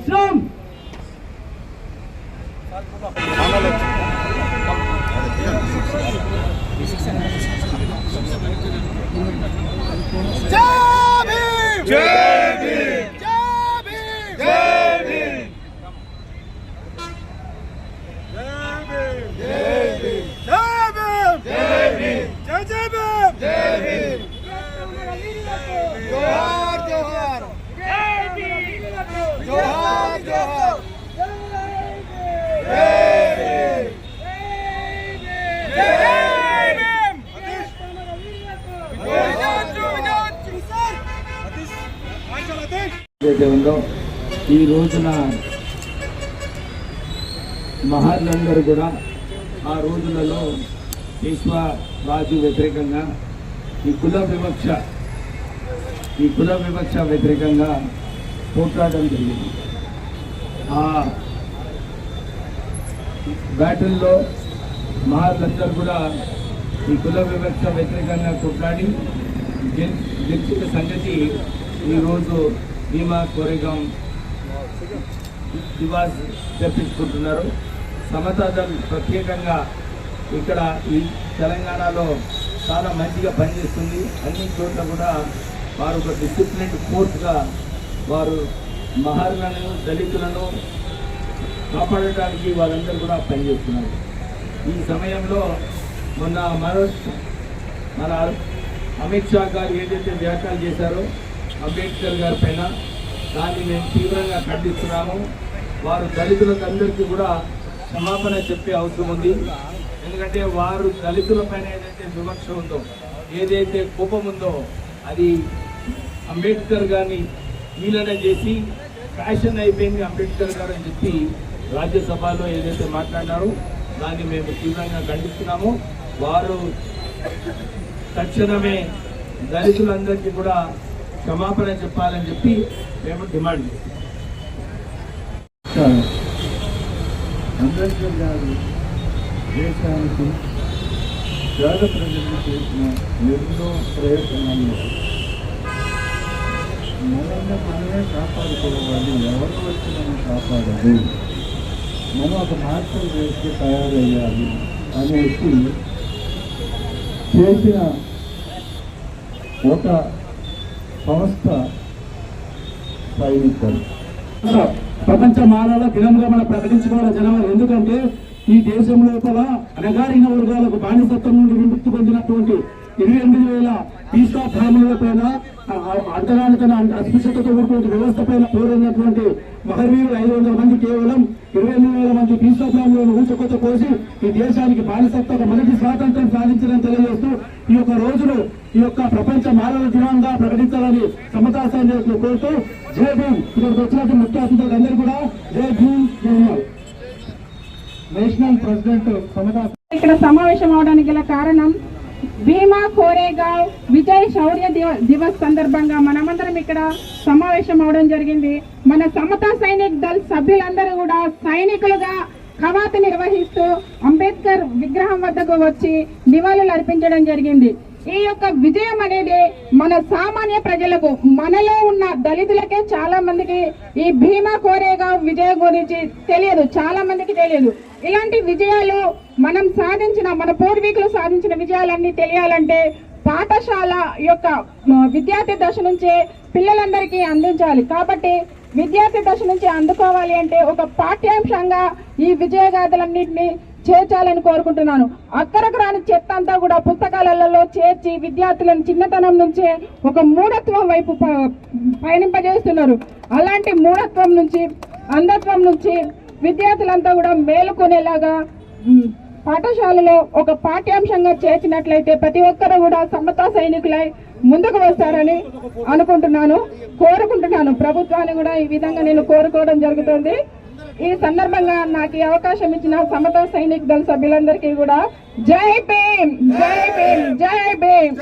ইসলাম Jabir! Jabir! ఏదైతే ఉందో ఈ రోజున మహర్లందరూ కూడా ఆ రోజులలో విశ్వ రాజు వ్యతిరేకంగా ఈ కుల వివక్ష ఈ కుల వివక్ష వ్యతిరేకంగా పోట్లాడడం జరిగింది. ఆ బ్యాటిల్లో మహర్లందరూ కూడా ఈ కుల వివక్ష వ్యతిరేకంగా కొట్లాడి గెలిచిన సంగతి ఈరోజు భీమా కోరేగాం దివాజ్ తెప్పించుకుంటున్నారు. సమతా దళ్ ప్రత్యేకంగా ఇక్కడ ఈ తెలంగాణలో చాలా మంచిగా పనిచేస్తుంది. అన్ని చోట్ల కూడా వారు ఒక డిసిప్లిన్ ఫోర్స్గా వారు మహారులను దళితులను కాపాడటానికి వాళ్ళందరూ కూడా పనిచేస్తున్నారు. ఈ సమయంలో మొన్న మనోజ్ మన అమిత్ షా గారు ఏదైతే వ్యాఖ్యలు చేశారో అంబేద్కర్ గారి పైన దాన్ని మేము తీవ్రంగా ఖండిస్తున్నాము. వారు దళితులందరికీ కూడా క్షమాపణ చెప్పే అవసరం ఉంది. ఎందుకంటే వారు దళితుల పైన ఏదైతే వివక్ష ఉందో ఏదైతే కోపం ఉందో అది అంబేద్కర్ గారిని హీలన చేసి ఫ్యాషన్ అయిపోయింది అంబేద్కర్ గారు అని చెప్పి రాజ్యసభలో ఏదైతే మాట్లాడినారో దాన్ని మేము తీవ్రంగా ఖండిస్తున్నాము. వారు తక్షణమే దళితులందరికీ కూడా క్షమాపణ చెప్పాలని చెప్పి మేము డిమాండ్ చేస్తాం అంబేద్కర్ గారు దేశానికి పేద ప్రజలకు చేసిన ఎన్నో ప్రయత్నాల్లో మనల్ని మనమే కాపాడుకోవాలి ఎవరు వచ్చి మనం కాపాడదు మనం ఒక మార్పులు చేస్తే తయారయ్యాలి అనేసి చేసిన ఒక సంస్థ సైనికులు. ప్రపంచ మానవ దినంగా మనం ప్రకటించుకోవాలి జనవరి ఎందుకంటే ఈ దేశం లోపల అణగారిన వర్గాలకు బానిసత్వం నుండి విముక్తి పొందినటువంటి ఇరవై ఎనిమిది వేల పీసా బ్రాహ్మణుల పైన అంతరానికన అస్పృశ్యతతో కూడినటువంటి వ్యవస్థ పైన పోరైనటువంటి మహర్వీరులు ఐదు వందల మంది కేవలం ఇరవై వందల మంది పీసా బ్రాహ్మణులను ఊచకొత్త కోసి ఈ దేశానికి బానిసత్వ మొదటి స్వాతంత్రం సాధించడం తెలియజేస్తూ ఈ యొక్క రోజును ఈ యొక్క ప్రపంచ మానవ దినంగా ప్రకటించాలని సమతా సైన్యులు కోరుతూ జై భీమ్. ఇక్కడికి వచ్చినట్టు ముఖ్య అతిథులకు అందరూ కూడా జై భీమ్. నేషనల్ ప్రెసిడెంట్ సమతా ఇక్కడ సమావేశం అవడానికి గల కారణం భీమా కోరేగావ్ విజయ్ శౌర్య దివస్ సందర్భంగా మనమందరం ఇక్కడ సమావేశం అవడం జరిగింది. మన సమతా సైనిక్ దళ్ సభ్యులందరూ కూడా సైనికులుగా కవాతు నిర్వహిస్తూ అంబేద్కర్ విగ్రహం వద్దకు వచ్చి నివాళులు అర్పించడం జరిగింది. ఈ యొక్క విజయం అనేది మన సామాన్య ప్రజలకు మనలో ఉన్న దళితులకే చాలా మందికి ఈ భీమా కోరేగా విజయం గురించి తెలియదు చాలా మందికి తెలియదు. ఇలాంటి విజయాలు మనం సాధించిన మన పూర్వీకులు సాధించిన విజయాలన్నీ తెలియాలంటే పాఠశాల యొక్క విద్యార్థి దశ నుంచే పిల్లలందరికీ అందించాలి. కాబట్టి విద్యార్థి దశ నుంచి అందుకోవాలి అంటే ఒక పాఠ్యాంశంగా ఈ విజయగాథలన్నింటినీ చేర్చాలని కోరుకుంటున్నాను. అక్కరకు రాని చెత్త అంతా కూడా పుస్తకాలలో చేర్చి విద్యార్థులను చిన్నతనం నుంచే ఒక మూఢత్వం వైపు ప- పయనింపజేస్తున్నారు. అలాంటి మూఢత్వం నుంచి అంధత్వం నుంచి విద్యార్థులంతా కూడా మేలుకొనేలాగా పాఠశాలలో ఒక పాఠ్యాంశంగా చేర్చినట్లయితే ప్రతి ఒక్కరు కూడా సమతా సైనికులై ముందుకు వస్తారని అనుకుంటున్నాను కోరుకుంటున్నాను. ప్రభుత్వాన్ని కూడా ఈ విధంగా నేను కోరుకోవడం జరుగుతుంది. ఈ సందర్భంగా నాకు ఈ అవకాశం ఇచ్చిన సమత సైనిక దళ సభ్యులందరికీ కూడా జై భీమ్ జై భీమ్ జై భీమ్.